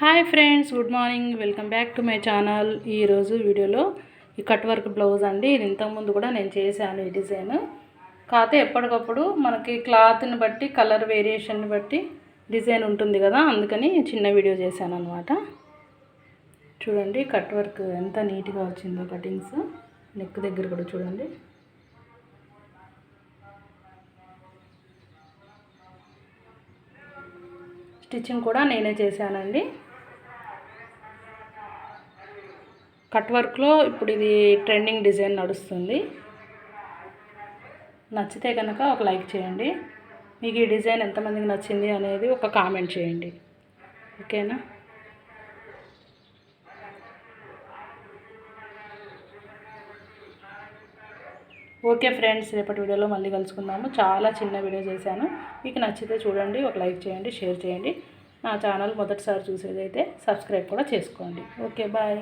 Hi friends good morning. Welcome back to my channel. ఈరోజు వీడియోలో ఈ కట్ వర్క్ బ్లౌజ్ అండి. ఇది ఇంతకుముందు కూడా నేను చేశాను ఈ డిజైన్. కాకపోతే ఎప్పటికప్పుడు మనకి క్లాత్ని బట్టి కలర్ వేరియేషన్ని బట్టి డిజైన్ ఉంటుంది కదా అందుకని చిన్న వీడియో చేశాను అనమాట చూడండి కట్ వర్క్ ఎంత నీట్గా వచ్చిందో కటింగ్స్. నెక్ దగ్గర కూడా చూడండి. స్టిచ్చింగ్ కూడా నేనే చేశానండి. కట్ వర్క్లో ఇప్పుడు ఇది ట్రెండింగ్ డిజైన్ నడుస్తుంది. నచ్చితే కనుక ఒక లైక్ చేయండి. మీకు ఈ డిజైన్ ఎంతమందికి నచ్చింది అనేది ఒక కామెంట్ చేయండి. ఓకేనా? ఓకే ఫ్రెండ్స్ రేపటి వీడియోలో మళ్ళీ కలుసుకుందాము. చాలా చిన్న వీడియో చేశాను. మీకు నచ్చితే చూడండి ఒక లైక్ చేయండి షేర్ చేయండి. నా ఛానల్ మొదటిసారి చూసేదైతే సబ్స్క్రైబ్ కూడా చేసుకోండి. Okay bye.